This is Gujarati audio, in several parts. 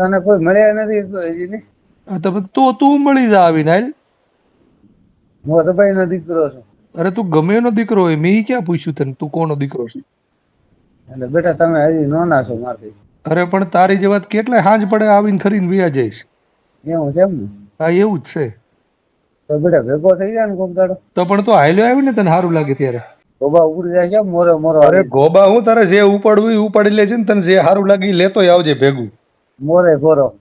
તને કોઈ મળ્યા નથી તો હજી ને તો તું મળી જા આવીને હાલ. ભાઈ નો દીકરો છું. અરે તું ગમે એનો દીકરો હોય મેં ક્યાં પૂછ્યું તને? તું કોનો દીકરો છે? એટલે બેટા તમે હજી નોના છો મારથી. અરે પણ તારી જે વાત કેટલાય હાંજ પડે આવીને ખરીને વ્યા જઈશ. એવું છે એમ હા એવું જ છે. તો બેટા ભેગો થઈ જાય ને કોક દાડો? તો પણ તો હાલ્યો આવ્યો ને તને સારું લાગે ત્યારે? ગોબા ઉપડી જાય છે મોરે મોરો અરે ગોબા હું તારે જે ઉપાડવું એ ઉપાડી લેજે ને તને જે સારું લાગે ઈ લેતો આવજે ભેગું. મોરે ગોરો.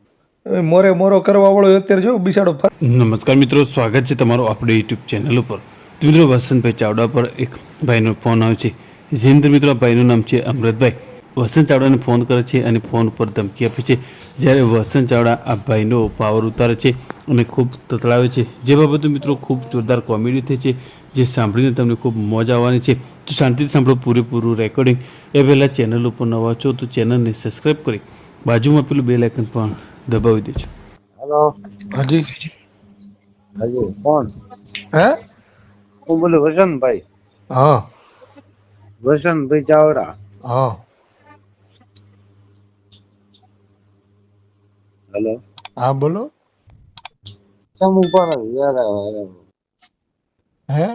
મોરે મોરો કરવા વાળો અત્યારે જો બિસાડો નમસ્કાર મિત્રો સ્વાગત છે તમારું આપણે યુટ્યુબ ચેનલ ઉપર. તો મિત્રો વસંતભાઈ ચાવડા પર એક ભાઈનો ફોન આવે છે. જે અંદર મિત્રો ભાઈનું નામ છે અમૃતભાઈ. વસંત ચાવડાને ફોન કરે છે અને ફોન ઉપર ધમકી આપે છે. જ્યારે વસંત ચાવડા આ ભાઈનો પાવર ઉતારે છે અને ખૂબ તતડાવે છે. જે બાબતે મિત્રો ખૂબ જોરદાર કોમેડી થઈ છે. જે સાંભળીને તમને ખૂબ મોજ આવવાની છે. તો શાંતિથી સાંભળો પૂરેપૂરું રેકોર્ડિંગ એ પહેલાં ચેનલ ઉપર નવા છો તો ચેનલને સબસ્ક્રાઈબ કરી બાજુમાં પેલું બે લાઇકન પણ દબાવી દેજો. હેલો હાજી. હાજી કોણ? હે? હું બોલું વસંતભાઈ હા. વસંતભાઈ ચાવડા. હા. હેલો હા બોલો. કેમ ઉપર યાર હે?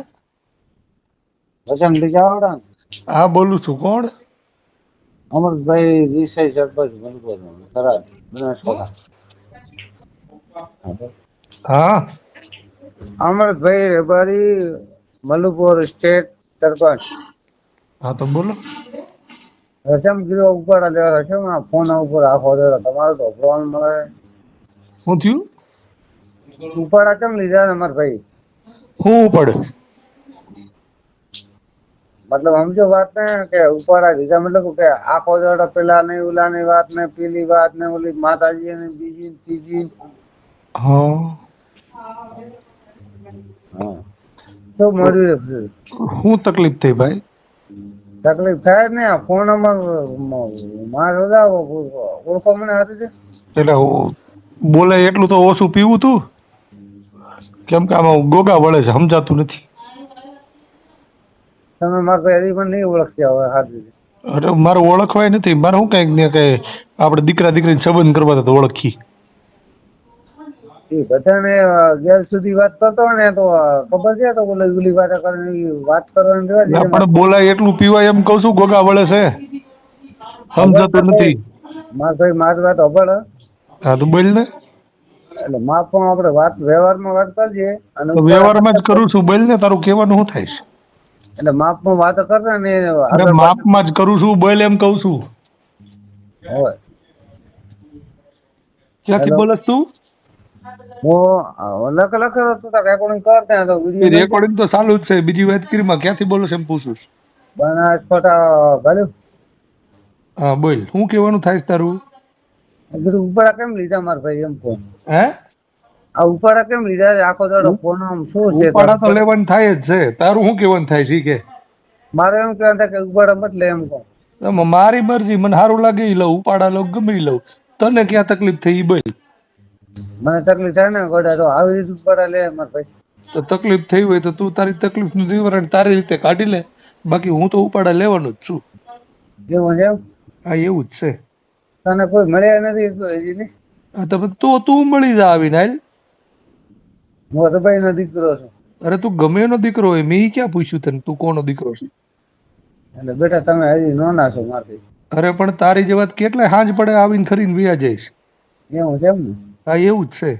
વસંતભાઈ ચાવડા હા બોલું છું. કોણ? અમરભાઈ દેસાઈ સરપંચ બનપોર થરાદ બનાસકાંઠા હા. અમરભાઈ રબારી મલુપુર સ્ટેટ સરપંચ. હા તો બોલો. રસમ કિલો ઉપાડા લેવા છે ને ફોન ઉપર આખો દેવા તમારો તો ફોન મળે. શું થયું? ઉપાડા કેમ લીધા ને અમારા હું પડે મતલબ સમજો વાત ને કે ઉપાડા દીધા મતલબ કે આખો દાડો પેલા ને ઓલા ની વાત ને પેલી વાત ને ઓલી માતાજી ને બીજી ત્રીજી હા. તો મળ્યું. શું તકલીફ થઈ ભાઈ? તકલીફ થાય ને આ ફોન માર ઓળખો મને હાથે છે? એટલે બોલે એટલું તો ઓછું પીવું તું? કેમ કે આમાં ગોગા વળે છે સમજાતું નથી. તમે મારા ભાઈ પણ નહીં ઓળખતા હવે હાથે અરે મારે ઓળખવાય નથી. મારે શું કંઈક ને કઈ આપણે દીકરા દીકરીને સંબંધ કરવા તો ઓળખી. બધાને ગેર સુધી વાત કરતો ને તો ખબર છે તો બોલે ઓલી વાત કરવાની વાત કરવાની રહેવા દે. આપણે બોલાય એટલું પીવાય એમ કહું છું ગોગા વળે છે. સમજાતું નથી. માર ભાઈ માર વાત અભળ હા. તો બોલ ને. એટલે પણ આપણે વાત વ્યવહારમાં વાત કરજે અને વ્યવહારમાં જ કરું છું. બોલ ને તારું કહેવાનું શું થાય છે? એટલે માપમાં વાત કરે ને અરે માપમાં જ કરું છું બોલ એમ કહું છું. હોય ક્યાંથી બોલસ તું? હું લખ લખ તો રેકોર્ડિંગ કરતા તો વિડિયો રેકોર્ડિંગ તો ચાલુ જ છે બીજી વાત કરીમાં ક્યાંથી બોલો છે એમ પૂછું. બનાસકાંઠા ભલ્યું. હા બોલ શું કહેવાનું થાય તારું? કીધું ઉપર કેમ લીધા માર ભાઈ એમ ફોન? હે? આ ઉપાડા કેમ લીધા છે? આખો દાડો ફોન આમ શું છે? ઉપાડા તો લેવાનું થાય જ છે. તારું શું કેવાનું થાય છે કે? મારે એમ કહેવાનું થાય કે ઉપાડા મત લે એમ કહું. મારી મરજી મને સારું લાગે એ લઉં ઉપાડા લઉં ગમે લઉં. તને ક્યાં તકલીફ થઈ એ બોલ. મને તકલીફ થાય ને ગોડા તો આવી રીતે ઉપાડા લે મારા ભાઈ. તો તકલીફ થઈ હોય તો તું તારી તકલીફનું નિવારણ તારી રીતે કાઢી લે. બાકી હું તો ઉપાડા લેવાનો જ છું. એવું છે એમ? હા એવું જ છે. તને કોઈ મળ્યા નથી તો હજી ને? તો તો તું મળી જા આવીને હાલ. મોરભાઈ નો દીકરો છું. અરે તું ગમે એનો દીકરો હોય મેં ક્યાં પૂછ્યું તને? તું કોનો દીકરો છે? એટલે બેટા તમે હજી નોના છો મારથી. અરે પણ તારી જે વાત કેટલાય હાંજ પડે આવીને ખરીને વ્યા જઈશ? એવું છે એમ હા એવું જ છે.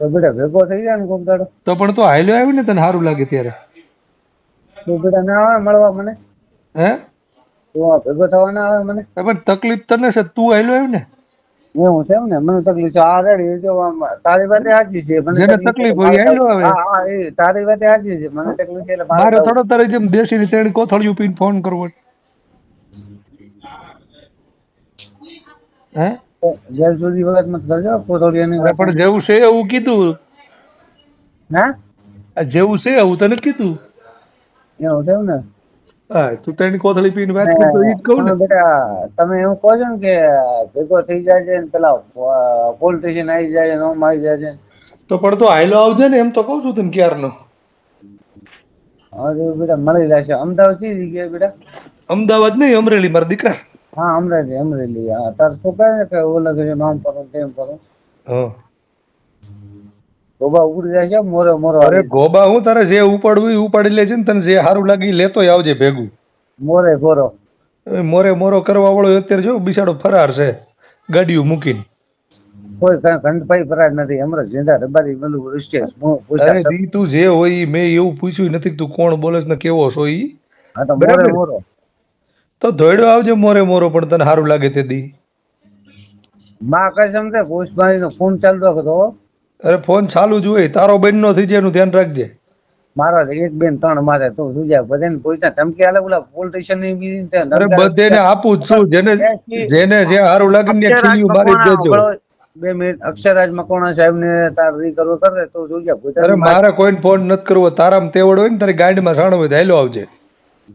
તો બેટા ભેગો થઈ જાય ને કોક દાડો. તો પણ તો હાલ્યો આવ્યો ને તને સારું લાગે ત્યારે? તો બેટા ના આવે મળવા મને? હે? તો ભેગો થવા ના આવે મને? પણ તકલીફ તને છે? તું હાલ્યો આવ્યો ને? એવું છે ને? મને તકલીફ છે. આ રેડી જો તારી વાત સાચી છે. મને તકલીફ હોય એ હાલ્યો હા હા એ તારી વાત સાચી છે. મને તકલીફ છે એટલે મારે મારે થોડો તારે જેમ દેશી ની તેણી કોથળિયું પીને ફોન કરવો હે? જેલ સુધી વાત મત કરજો કોથળીયાની અરે પણ જેવું છે એવું કીધું. હા? જેવું છે એવું તને કીધું. એવું છે ને? હા તું તેની કોથળી પીને વાત કરતો ઈ કહું ને. તમે બેટા તમે એવું કહો છો ને કે ભેગો થઈ જાય છે ને પેલા પોલિટિશિયન આવી જાય છે નોમ આવી જાય છે તો પણ તો હાયલો આવજે ને એમ તો કહું છું તને ક્યારનો. હવે બેટા મળી જશે. અમદાવાદ કઈ જગ્યાએ બેટા? અમદાવાદ નહીં અમરેલી મારા દીકરા. હા અમરેલી અમરેલી. હા તાર શું કહે છે કે ઓલા કે નામ કરો તેમ કરો હા. ગોબા ઉપડી જાય છે મોરે મોરો અરે ગોબા હું તારે જે ઉપાડવું એ ઉપાડી લેજે ને તને જે સારું લાગી લેતો આવજે ભેગું. મોરે ગોરો મોરે મોરો કરવા વાળો અત્યારે જો બિચારો ફરાર છે ગાડીઓ મૂકીને. કોઈ કઈ ઘંટભાઈ ફરાર નથી હમણાં જીંદા ડબ્બારી મેલું રિસ્ટેસ અરે દી તું જે હોય મેં એવું પૂછ્યું નથી તું કોણ બોલે ને કેવો છો ઈ. હા તો મોરે મોરો. તો ધોઈડો આવજે મોરે મોરો પણ તને સારું લાગે તે દી. માં કસમ છે પોસ્ટમારી નો ફોન ચાલતો હતો અરે ફોન ચાલુ જ હોય તારો બેન નો થઈ જાય એનું ધ્યાન રાખજે. મારો એક બેન ત્રણ મારે તું જાય? બધાને પૂછતા ધમકી આલે ઓલા સ્ટેશનની બીજી અરે આલે. આપું છું. જેને જેને જે સારું લાગે ને ખીલ્યું મારી દેજો બે મિનિટ. અક્ષયરાજ મકોણા સાહેબ ને તાર રી કરવો કરે તો જાય? અરે મારે કોઈને ફોન નથી કરવો. તારામ તેવડ હોય ને તારી ગાડીમાં સાણો હોય હેલો આવજે.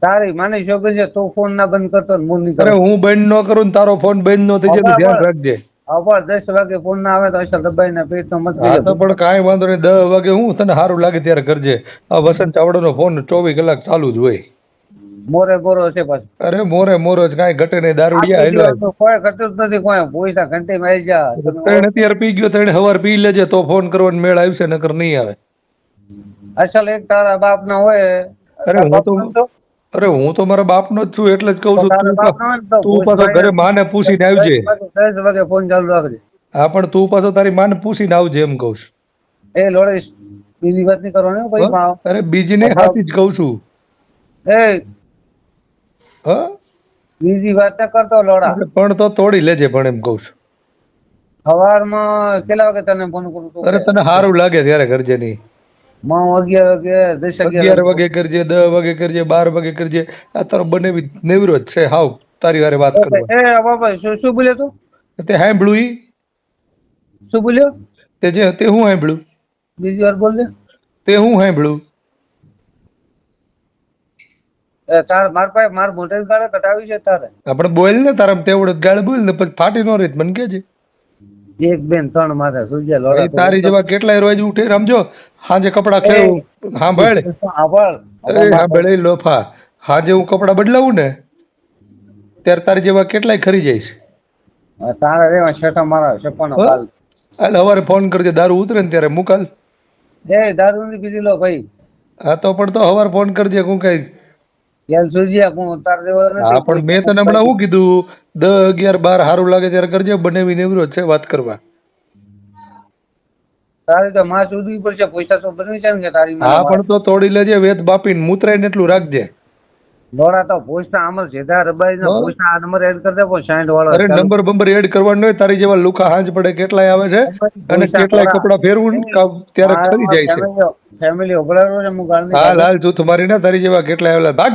તારી માની છોકરી છે. તો ફોન ના બંધ કરતો ને નહીં અરે હું બંધ ન કરું તારો ફોન બંધ ન થઈ જાય ધ્યાન રાખજે. અપાર દસ વાગે ફોન આવે તો અસર દબાઈ ને પેટ મત હા તો પણ કાંઈ વાંધો નહીં. દસ વાગે હું તને સારું લાગે ત્યારે કરજે. આ વસંત ચાવડાનો ફોન ચોવીસ કલાક ચાલુ જ હોય. મોરે બોરો છે પાછું. અરે મોરે મોરો જ કાંઈ ઘટે નહીં. દારૂડિયા હેલો કોઈ ઘટતું જ નથી કોઈ પૈસા ઘંટી માં જા. ત્રણ અત્યારે પી ગયો ત્રણ હવાર પી લેજે તો ફોન કરવાનો મેળ આવશે નકર નહીં આવે. અસલ એક તારા બાપ ના હોય. અરે હું તો અરે હું તો મારા બાપનો જ છું એટલે જ કહું છું તું બાપ ના ને પાછો ઘરે માને પૂછીને આવજે. દસ વાગે ફોન ચાલુ રાખજે. હા પણ તું પાછો તારી માને પૂછીને આવજે એમ કહું છું. એ લોડે બીજી વાત નહીં કરવાની ભાઈ અરે બીજી ને હાથી જ કહું છું. એ હ? બીજી વાત ના કરતો લોડા પણ તો તોડી લેજે પણ એમ કહું છું. સવારમાં કેટલા વાગે તને ફોન કરું અરે તને સારું લાગે ત્યારે કરજે નહીં માં અગિયાર વાગે દસ અગિયાર વાગે. કરજે દસ વાગે કરજે બાર વાગે કરજે. આ તારો બનેવી નેવરો જ છે. હાવ તારી વારે વાત કરો એ બાબા શું શું બોલ્યો તું? તે સાંભળ્યું ઈ? શું બોલ્યો? તે જે તે હું સાંભળ્યું બીજી વાર બોલ તે હું સાંભળ્યું તાર માર પાસે માર મોઢે ગાળે કટાવી છે તારે. આપણે બોલ ને તારા તેવડે ગાળ બોલ ને પછી ફાટી નો રીત મને કેજે. એક બેન ત્રણ માથે સુજે લોડા તારી જેવા કેટલાય રોજ ઉઠે સમજો? હાજે કપડા સાંભળ આભાર સાંભળ એ લોફા. હાજે હું કપડા બદલાવું ને ત્યારે તારી જેવા કેટલાય ખરી જાય તારા રેવા શેઠા મારા શેપાનો? કાલ હાલ. હવારે ફોન કરજે દારૂ ઉતરે ને ત્યારે મુકાલ. એ દારૂ ની પીધી લો ભાઈ. હા તો પણ તો હવારે ફોન કરજે હું કઈ હું નથી હા પણ મેં તને હમણાં શું કીધું? દસ અગિયાર બાર સારું લાગે ત્યારે કરજે બંને નેવરો છે વાત કરવા. તારે તો માં સુધી પડશે પૈસા તો બનવી છે ને તારી હા પણ તો તોડી લેજે વેત બાપીને મુતરાય ને એટલું રાખજે. દોડા તો પોસ્ટના આમર સીધા રબાઈ ને હો? આ નંબર એડ કરી દે પણ સાઈઠ વાળો અરે નંબર બંબર એડ કરવાનો હોય તારી જેવા લુખા હાંજ પડે કેટલાય આવે છે? અને કેટલાય કપડા ફેરવું ત્યારે કરી જાય છે. ફેમિલી ઓગળારો છે હું ગાળ હાલ હાલ જૂથ મારી ને તારી જેવા કેટલાય આવેલા. ભાગ